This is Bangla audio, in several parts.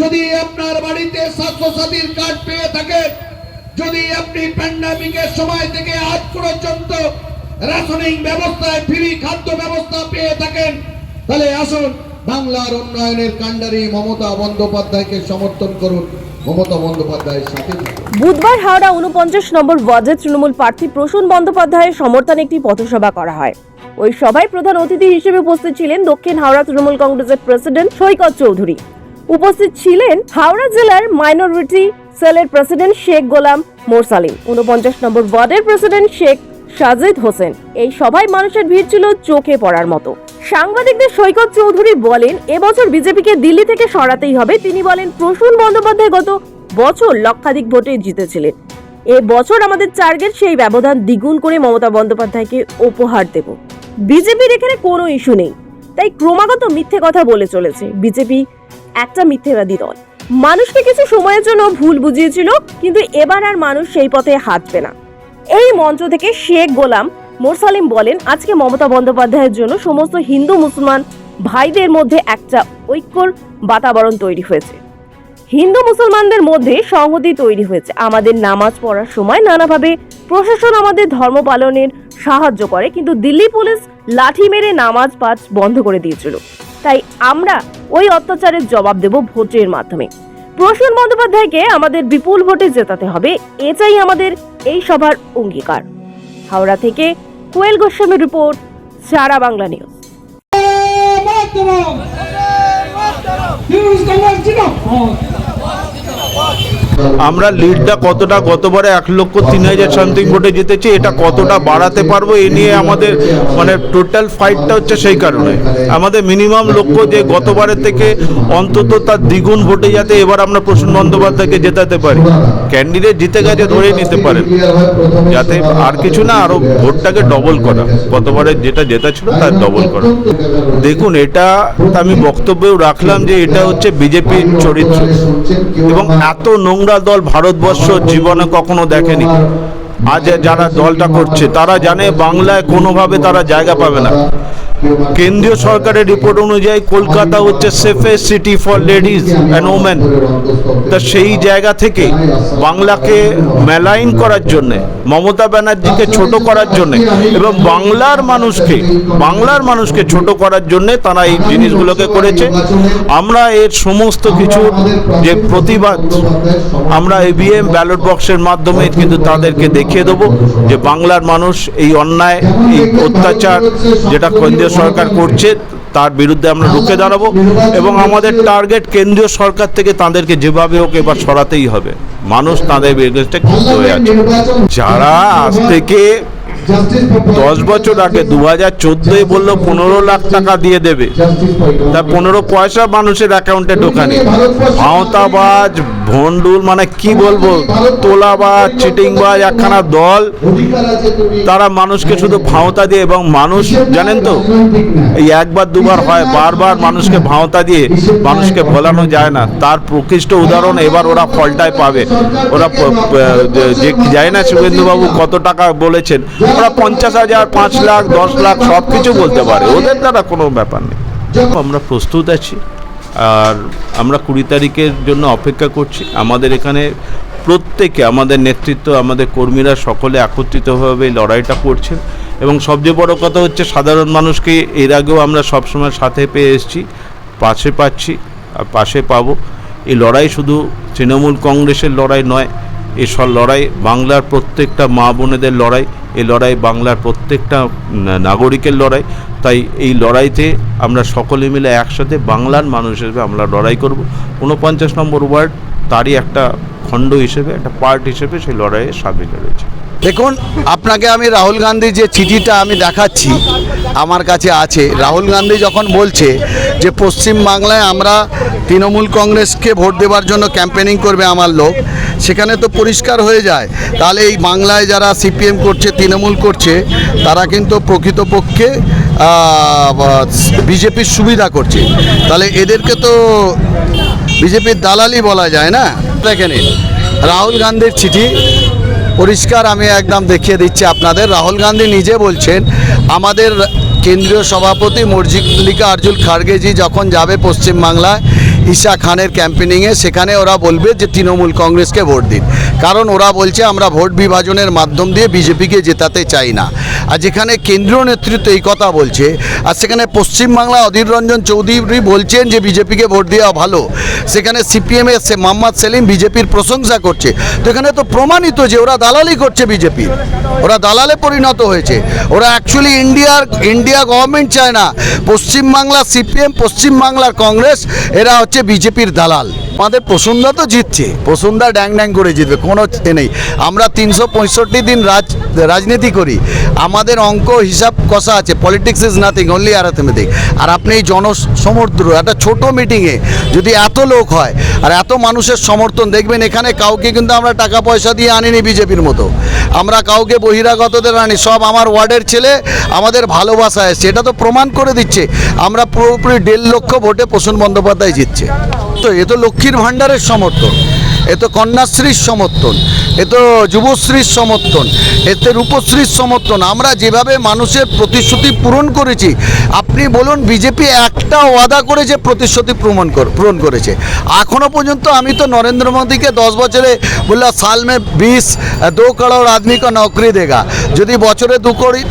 যদি আপনার বাড়িতে স্বাস্থ্যসাথীর কার্ড পেয়ে থাকেন যদি আপনি প্যান্ডামিকের সময় থেকে আজ পর্যন্ত রেশনিং ব্যবস্থায় ফ্রি খাদ্য ব্যবস্থা পেয়ে থাকেন, তাহলে আসুন বাংলার উন্নয়নের কাণ্ডারি মমতা বন্দ্যোপাধ্যায়কে সমর্থন করুন। মমতা বুধবার হাওড়া উনপঞ্চাশ নম্বর ওয়ার্ডে তৃণমূল প্রার্থী প্রসূন বন্দ্যোপাধ্যায়ের সমর্থনে একটি পথসভা করা হয়। ওই সভায় প্রধান অতিথি হিসেবে উপস্থিত ছিলেন দক্ষিণ হাওড়া তৃণমূল কংগ্রেসের প্রেসিডেন্ট সৈকত চৌধুরী। উপস্থিত ছিলেন হাওড়া জেলার মাইনরিটি সেলের প্রেসিডেন্ট শেখ গোলাম মোরসালিম উনপঞ্চাশ নম্বর ওয়ার্ডের প্রেসিডেন্ট শেখ সাজিদ হোসেন। এই সভায় মানুষের ভিড় ছিল চোখে পড়ার মতো। সাংবাদিকদের সৈকত চৌধুরী বলেন, এবছর বিজেপিকে দিল্লি থেকে সরাতেই হবে। তিনি বলেন, প্রসূন বন্দ্যোপাধ্যায় গত বছর লক্ষাধিক ভোটে জিতেছিলেন। এ বছর আমাদের টার্গেট সেই ব্যবধান দ্বিগুণ করে মমতা বন্দ্যোপাধ্যায়কে উপহার দেব। বিজেপির এখানে কোনো ইস্যু নেই। তাই ক্রমাগত মিথ্যে কথা বলে চলেছে। বিজেপি একটা মিথ্যেবাদী দল। মানুষকে কিছু সময়ের জন্য ভুল বুঝিয়েছিল, কিন্তু এবার আর মানুষ সেই পথে হাঁটবে না। এই মঞ্চ থেকে শেখ গোলাম মোরসালিম বলেন, আজকে মমতা বন্দ্যোপাধ্যায়ের জন্য সমস্ত হিন্দু মুসলমান ভাইদের মধ্যে একটা ঐক্যর বাতাবরণ তৈরি হয়েছে। হিন্দু মুসলমানদের মধ্যে সংহতি তৈরি হয়েছে। আমাদের নামাজ পড়ার সময় নানাভাবে প্রশাসন আমাদের ধর্ম পালনের সাহায্য করে, কিন্তু দিল্লি পুলিশ লাঠি মেরে নামাজ পাঠ বন্ধ করে দিয়েছিল। তাই আমরা ওই অত্যাচারের জবাব দেব ভোটের মাধ্যমে। প্রসূন বন্দ্যোপাধ্যায়কে আমাদের বিপুল ভোটে জেতাতে হবে, এটাই আমাদের এই সভার অঙ্গীকার। হাওড়া থেকে কোয়েল গোস্বামীর রিপোর্ট, সারা বাংলা নিউজ। জিন্দাবাদ আমরা লিডটা কতটা গতবারে এক লক্ষ তিন হাজার সামথিং ভোটে জিতেছি, এটা কতটা বাড়াতে পারব এ নিয়ে আমাদের মানে টোটাল ফাইটটা হচ্ছে সেই কারণে। আমাদের মিনিমাম লক্ষ্য যে গতবারের থেকে অন্তত তার দ্বিগুণ ভোটে যাতে এবার আমরা প্রসূন বন্দ্যোপাধ্যায়কে জেতাতে পারি। ক্যান্ডিডেট জিতে গেছে ধরে নিতে পারেন। যাতে আর কিছু না, আরও ভোটটাকে ডবল করা। গতবারে যেটা জেতা ছিল তার ডবল করা। দেখুন, এটা আমি বক্তব্যেও রাখলাম যে এটা হচ্ছে বিজেপির চরিত্র। এবং এত নোংরা দল ভারতবর্ষ জীবনে কখনো দেখেনি। আজ যারা দলটা করছে, তারা জানে বাংলায় কোনোভাবে তারা জায়গা পাবে না। কেন্দ্রীয় সরকারের রিপোর্ট অনুযায়ী কলকাতা হচ্ছে safest city for ladies and women তা সেই জায়গা থেকে বাংলাকে মেলাইন করার জন্য, মমতা ব্যানার্জিকে ছোট করার জন্য এবং বাংলার মানুষকে বাংলার মানুষকে ছোট করার জন্য তারা এই জিনিসগুলোকে করেছে। আমরা এর সমস্ত কিছু যে প্রতিবাদ, আমরা ইভিএম ব্যালট বক্সের মাধ্যমে কিন্তু তাদেরকে দেখিয়ে দেবো যে বাংলার মানুষ এই অন্যায়, এই অত্যাচার যেটা কেন্দ্রীয় সরকার করছে, তার বিরুদ্ধে আমরা রুখে দাঁড়াবো এবং আমাদের টার্গেট কেন্দ্রীয় সরকার থেকে তাদেরকে যেভাবে হোক এবার সরাতেই হবে। মানুষ তাদের এগেনস্টে ক্ষুব্ধ হয়ে আছে। যারা আজ থেকে দশ বছর আগে দু হাজার চোদ্দোয় বলল পনেরো লাখ টাকা দিয়ে দেবে। তা পনেরো পয়সা মানুষের অ্যাকাউন্টে ঢোকানি। ভাওতাবাজ ভন্ডুল মানে কি বলব? তোলাবাজ চিটিংবাজ একখানা দল। তারা মানুষকে শুধু ভাওতা দিয়ে এবং মানুষ জানেন তো? এই একবার দুবার হয় বারবার মানুষকে ভাওতা দিয়ে মানুষকে ভোলানো যায় না। তার প্রকৃষ্ট উদাহরণ এবার ওরা ফলটায় পাবে। ওরা যে যায় না শুভেন্দুবাবু কত টাকা বলেছেন। ওরা পঞ্চাশ হাজার, পাঁচ লাখ, দশ লাখ সব কিছু বলতে পারে। ওদের দ্বারা কোনো ব্যাপার নেই। আমরা প্রস্তুত আছি। আর আমরা কুড়ি তারিখের জন্য অপেক্ষা করছি। আমাদের এখানে প্রত্যেকে, আমাদের নেতৃত্ব, আমাদের কর্মীরা সকলে একত্রিতভাবে লড়াইটা করছেন। এবং সবচেয়ে বড় কথা হচ্ছে, সাধারণ মানুষকে এর আগেও আমরা সবসময় সাথে পেয়ে এসেছি, পাশে পাচ্ছি, আর পাশে পাবো। এই লড়াই শুধু তৃণমূল কংগ্রেসের লড়াই নয় এসব লড়াই, বাংলার প্রত্যেকটা মা বোনেদের লড়াই, এই লড়াই বাংলার প্রত্যেকটা নাগরিকের লড়াই। তাই এই লড়াইতে আমরা সকলে মিলে একসাথে বাংলার মানুষ হিসেবে আমরা লড়াই করব। ঊনপঞ্চাশ নম্বর ওয়ার্ড তারই একটা খণ্ড হিসেবে, একটা পার্ট হিসেবে সেই লড়াইয়ে সামিল রয়েছে দেখুন, আপনাকে আমি রাহুল গান্ধীর যে চিঠিটা আমি দেখাচ্ছি, আমার কাছে আছে। রাহুল গান্ধী যখন বলছে যে পশ্চিম বাংলায় আমরা তৃণমূল কংগ্রেসকে ভোট দেওয়ার জন্য ক্যাম্পেনিং করবে আমার লোক, সেখানে তো পরিষ্কার হয়ে যায়। তাহলে এই বাংলায় যারা সিপিএম করছে, তৃণমূল করছে, তারা কিন্তু প্রকৃতপক্ষে বিজেপির সুবিধা করছে। তাহলে এদেরকে তো বিজেপির দালালি বলা যায় না? দেখেন রাহুল গান্ধীর চিঠি, পরিষ্কার আমি একদম দেখিয়ে দিচ্ছি আপনাদের। রাহুল গান্ধী নিজে বলছেন, আমাদের কেন্দ্রীয় সভাপতি মর্জিলিকা আর্জুল খার্গেজি যখন যাবে পশ্চিমবাংলায় ঈশা খানের ক্যাম্পেনিংয়ে সেখানে ওরা বলবে যে তৃণমূল কংগ্রেসকে ভোট দিন। কারণ ওরা বলছে আমরা ভোট বিভাজনের মাধ্যম দিয়ে বিজেপিকে জেতাতে চাই না। আর যেখানে কেন্দ্রীয় নেতৃত্ব এই কথা বলছে, আর সেখানে পশ্চিমবাংলা অধীর রঞ্জন চৌধুরী বলছেন যে বিজেপিকে ভোট দেওয়া ভালো। সেখানে সিপিএম এর সে মোহাম্মদ সেলিম বিজেপির প্রশংসা করছে। তো এখানে তো প্রমাণিত যে ওরা দালালি করছে বিজেপি। ওরা দালালে পরিণত হয়েছে। ওরা অ্যাকচুয়ালি ইন্ডিয়ার, ইন্ডিয়া গভর্নমেন্ট চায় না। পশ্চিমবাংলা সিপিএম, পশ্চিমবাংলার কংগ্রেস, এরা হচ্ছে বিজেপির দালাল। আমাদের প্রসন্দা তো জিতছে। প্রসন্দা ড্যাং ড্যাং করে জিতবে, কোনো এ নেই। আমরা তিনশো পঁয়ষট্টি দিন রাজ, রাজনীতি করি। আমাদের অঙ্ক হিসাব কষা আছে politics is nothing only arithmetic আর আপনি এই জনসমুদ্র একটা ছোট মিটিংয়ে যদি এত লোক হয়, আর এত মানুষের সমর্থন, দেখবেন এখানে কাউকে কিন্তু আমরা টাকা পয়সা দিয়ে আনিনি বিজেপির মতো। আমরা কাউকে বহিরাগতদের আনি, সব আমার ওয়ার্ডের ছেলে আমাদের ভালোবাসা এসছে। এটা তো প্রমাণ করে দিচ্ছে, আমরা পুরোপুরি দেড় লক্ষ ভোটে প্রসূন বন্দ্যোপাধ্যায় জিতছে। তো এ তো লক্ষ্মীর ভাণ্ডারের সমর্থন, এ তো কন্যাশ্রীর সমর্থন, এ তো যুবশ্রীর সমর্থন এতে রূপশ্রীর সমর্থন। আমরা যেভাবে মানুষের প্রতিশ্রুতি পূরণ করেছি, আপনি বলুন বিজেপি একটা ওয়াদা করেছে প্রতিশ্রুতি প্রমাণ পূরণ করেছে। এখনও পর্যন্ত আমি তো নরেন্দ্র মোদীকে দশ বছরে বললাম সাল মে বিশ দো করোড় আদমি কা নৌকরি দেগা। যদি বছরে দু কোটি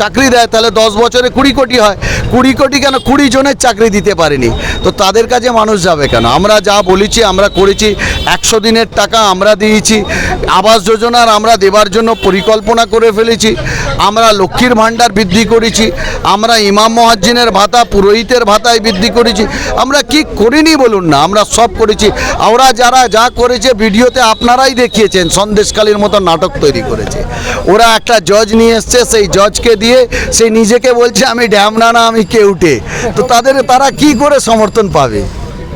চাকরি দেয়, তাহলে দশ বছরে কুড়ি কোটি হয়। কুড়ি কোটি কেন? কুড়ি জনের চাকরি দিতে পারেনি। তো তাদের কাছে মানুষ যাবে কেন? আমরা যা বলেছি, আমরা করেছি, একশো দিনের টাকা আমরা দিয়েছি। আবাস যোজনার আমরা দেবার জন্য পরিকল্পনা করে ফেলেছি। আমরা লক্ষ্মীর ভাণ্ডার বৃদ্ধি করেছি। আমরা ইমাম মহাজ্জিনের ভাতা, পুরোহিতের ভাতায় বৃদ্ধি করেছি। আমরা কি করিনি বলুন না, আমরা সব করেছি। ওরা যারা যা করেছে ভিডিওতে আপনারাই দেখিয়েছেন, সন্দেশকালীর মতো নাটক তৈরি করেছে। ওরা একটা জজ নিয়ে এসছে, সেই জজকে দিয়ে সে নিজেকে বলছে, আমি ড্যামনা না, আমি কেউটে। তো তাদের, তারা কি করে সমর্থন পাবে?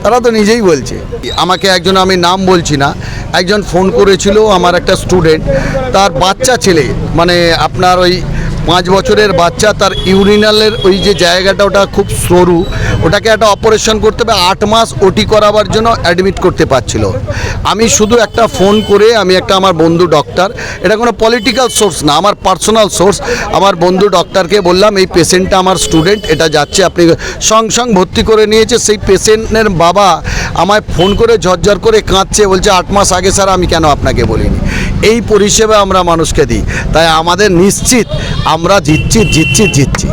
তারা তো নিজেই বলছে। আমাকে একজন আমি নাম বলছি না, একজন ফোন করেছিল আমার একটা স্টুডেন্ট, তার বাচ্চা ছেলে মানে আপনার ওই পাঁচ বছরের বাচ্চা, তার ইউরিনালের ওই যে জায়গাটা, ওটা খুব সরু। ওটাকে একটা অপারেশন করতে হবে, আট মাস ওটি করাবার জন্য অ্যাডমিট করতে পারছিল। আমি শুধু একটা ফোন করে, আমি একটা আমার বন্ধু ডক্টর এটা কোনো পলিটিক্যাল সোর্স না, আমার পার্সোনাল সোর্স আমার বন্ধু ডক্টরকে বললাম, এই পেশেন্টটা আমার স্টুডেন্ট এটা যাচ্ছে, আপনি সঙ্গ সঙ্গ ভর্তি করে নিয়েছে। সেই পেশেন্টের বাবা আমায় ফোন করে ঝরঝর করে কাঁদছে, বলছে, আট মাস আগে স্যার, আমি কেন আপনাকে বলিনি? এই পরিষেবা আমরা মানুষকে দিই। তাই আমাদের নিশ্চিত আমরা জিতছি জিতছি জিতছি।